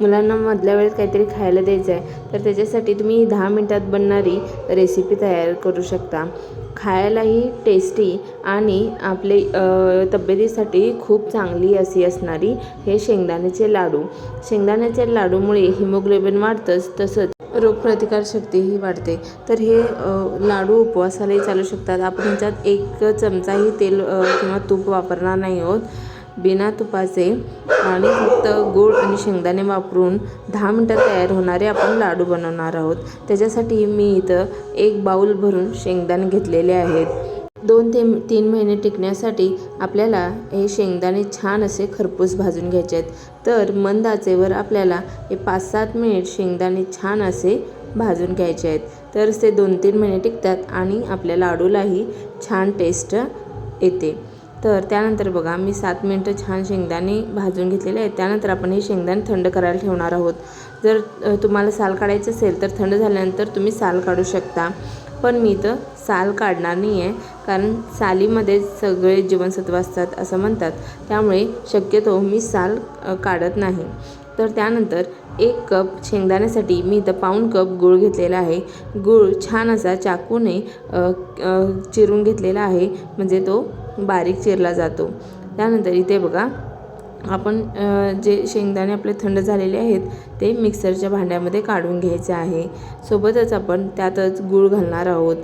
मुलांना मधल्या वेळेत काहीतरी खायला द्यायचं आहे तर त्याच्यासाठी तुम्ही दहा मिनटात बनणारी रेसिपी तयार करू शकता. खायलाही टेस्टी आणि आपले तब्येतीसाठी खूप चांगली अशी असणारी हे शेंगदाण्याचे लाडू. शेंगदाण्याच्या लाडूमुळे हिमोग्लोबिन वाढतंच तसंच रोगप्रतिकारशक्तीही वाढते. तर हे लाडू उपवासालाही चालू शकतात. आपण ह्याच्यात एक चमचाही तेल किंवा तूप वापरणार नाही आहोत. बिना तुपाचे आणि फक्त गूळ आणि शेंगदाणे वापरून दहा मिनटात तयार होणारे आपण लाडू बनवणार आहोत. त्याच्यासाठी मी इथं एक बाऊल भरून शेंगदाणे घेतलेले आहेत. दोन ते तीन महिने टिकण्यासाठी आपल्याला हे शेंगदाणे छान असे खरपूस भाजून घ्यायचे आहेत. तर मंद आचेवर आपल्याला हे पाच सात मिनिट शेंगदाणे छान असे भाजून घ्यायचे आहेत. तर ते दोन तीन महिने टिकतात आणि आपल्या लाडूलाही छान टेस्ट येते. तर त्यानंतर बघा मी सात मिनटं छान शेंगदाणे भाजून घेतलेले आहेत. त्यानंतर आपण हे शेंगदाणे थंड करायला ठेवणार आहोत. जर तुम्हाला साल काढायचं असेल तर थंड झाल्यानंतर तुम्ही साल काढू शकता. पण मी तर साल काढणार नाही आहे कारण सालीमध्ये सगळे जीवनसत्व असतात असं म्हणतात. त्यामुळे शक्यतो मी साल काढत नाही. तर त्यानंतर एक कप शेंगदाण्यासाठी मी इथं पाऊण कप गूळ घेतलेला आहे. गूळ छान असा चाकूने चिरून घेतलेला आहे. म्हणजे तो बारीक चिरला जातो. त्यानंतर इथे बघा आपण जे शेंगदाणे आपले थंड झालेले आहेत ते मिक्सरच्या भांड्यामध्ये काढून घ्यायचे आहे. सोबतच आपण त्यातच गूळ घालणार आहोत.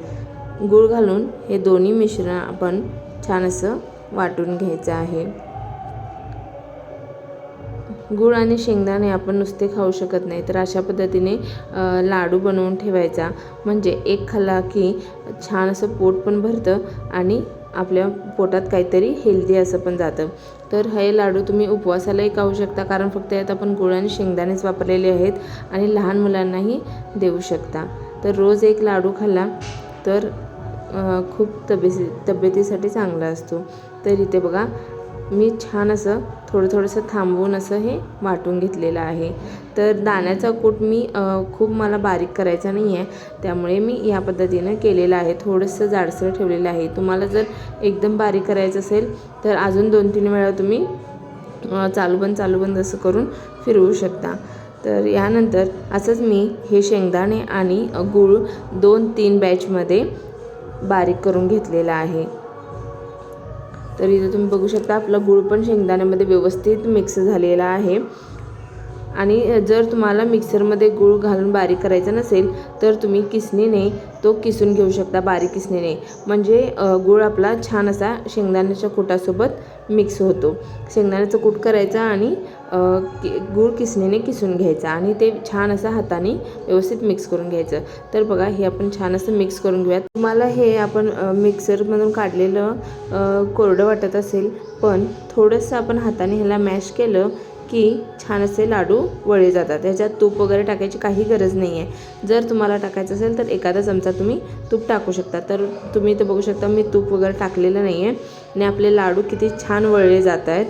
गूळ घालून हे दोन्ही मिश्रण आपण छान असं वाटून घ्यायचं आहे. गूळ आणि शेंगदाणे आपण नुसते खाऊ शकत नाही तर अशा पद्धतीने लाडू बनवून ठेवायचा. म्हणजे एक खाल्ला की छान असं पोट पण भरतं आणि आपल्या पोटात काहीतरी हेल्दी असं पण जातं. तर हे लाडू तुम्ही उपवासालाही खाऊ शकता कारण फक्त यात आपण गुळ आणि शेंगदाणेच वापरलेले आहेत आणि लहान मुलांनाही देऊ शकता. तर रोज एक लाडू खाल्ला तर खूप तब्येती तब्येतीसाठी चांगला असतो. तर इथे बघा मी छान असं थोडं थोडंसं थांबवून असं हे वाटून घेतलेलं आहे. तर दाण्याचा कूट मी खूप मला बारीक करायचा नाही आहे त्यामुळे मी या पद्धतीनं केलेलं आहे. थोडंसं जाडसर ठेवलेलं आहे. तुम्हाला जर एकदम बारीक करायचं असेल तर अजून दोन तीन वेळा तुम्ही चालू बंद चालू बंद असं करून फिरवू शकता. तर यानंतर असंच मी हे शेंगदाणे आणि गूळ दोन तीन बॅचमध्ये बारीक करून घेतलेलं आहे. तर इथं तुम्ही बघू शकता आपला गूळ पण शेंगदाण्यामध्ये व्यवस्थित मिक्स झालेला आहे. आणि जर तुम्हाला मिक्सरमध्ये गूळ घालून बारीक करायचा नसेल तर तुम्ही किसणीने तो किसून घेऊ शकता बारीक किसणीने. म्हणजे गूळ आपला छान असा शेंगदाण्याच्या कुटासोबत मिक्स होतो. शेंगदाण्याचं कूट करायचा आणि कि गूळ किसणीने किसून घ्यायचा आणि ते छान असं हाताने व्यवस्थित मिक्स करून घ्यायचं. तर बघा हे आपण छान असं मिक्स करून घेऊयात. तुम्हाला हे आपण मिक्सरमधून काढलेलं कोरडं वाटत असेल पण थोडंसं आपण हाताने ह्याला मॅश केलं की छान असे लाडू वळे जातात. त्याच्यात तूप वगैरे टाकायची काही गरज नाही आहे जर तुम्हाला टाकायचं असेल तर एखादा चमचा तुम्ही तूप टाकू शकता. तर तुम्ही इथं बघू शकता मी तूप वगैरे टाकलेलं नाही आहे आणि आपले लाडू किती छान वळले जात आहेत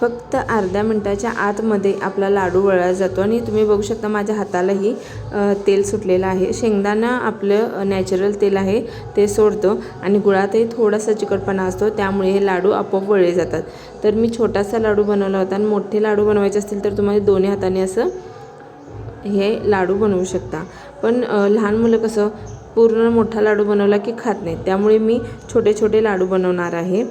फक्त अर्ध्या मिनटाच्या आतमध्ये आपला लाडू वळला जातो आणि तुम्ही बघू शकता माझ्या हातालाही तेल सुटलेलं आहे. शेंगदाणा आपलं नॅचरल तेल आहे ते सोडतं आणि गुळातही थोडासा चिकटपणा असतो त्यामुळे हे लाडू आपोआप वळले जातात. तर मी छोटासा लाडू बनवला होता आणि मोठे लाडू बनवायचे असतील तर तुम्हाला दोन्ही हाताने असं हे लाडू बनवू शकता. पण लहान मुलं कसं पूर्ण मोठा लाडू बनवला की खात नाही त्यामुळे मी छोटे छोटे लाडू बनवणार आहे.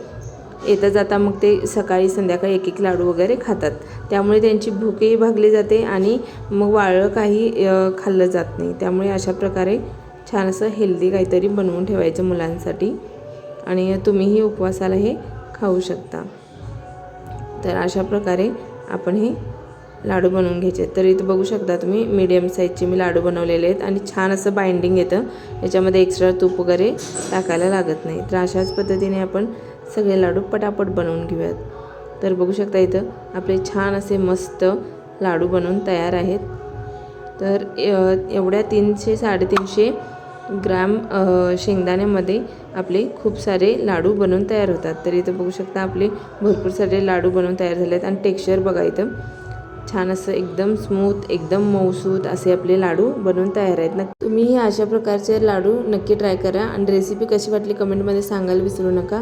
येता जाता मग ते सकाळी संध्याकाळी एक एक लाडू वगैरे खातात. त्यामुळे त्यांची भूकही भागली जाते आणि मग वाळलं काही खाल्लं जात नाही. त्यामुळे अशा प्रकारे छान असं हेल्दी काहीतरी बनवून ठेवायचं मुलांसाठी. आणि तुम्हीही उपवासाला हे खाऊ शकता. तर अशा प्रकारे आपण हे लाडू बनवून घ्यायचे. तर इथं बघू शकता तुम्ही मीडियम साईजचे मी लाडू बनवलेले आहेत आणि छान असं बाइंडिंग येतं. याच्यामध्ये एक्स्ट्रा तूप वगैरे टाकायला लागत नाही. तर अशाच पद्धतीने आपण सगळे लाडू पटापट बनवून घेऊयात. तर बघू शकता इथं आपले छान असे मस्त लाडू बनवून तयार आहेत. तर एवढ्या तीनशे साडेतीनशे ग्रॅम शेंगदाण्यामध्ये आपले खूप सारे लाडू बनवून तयार होतात. तर इथं बघू शकता आपले भरपूर सारे लाडू बनवून तयार झाले आहेत आणि टेक्स्चर बघा इथं. छान असं एकदम स्मूथ एकदम मऊसूत असे आपले लाडू बनवून तयार आहेत. ना तुम्हीही अशा प्रकारचे लाडू नक्की ट्राय करा आणि रेसिपी कशी वाटली कमेंटमध्ये सांगायला विसरू नका.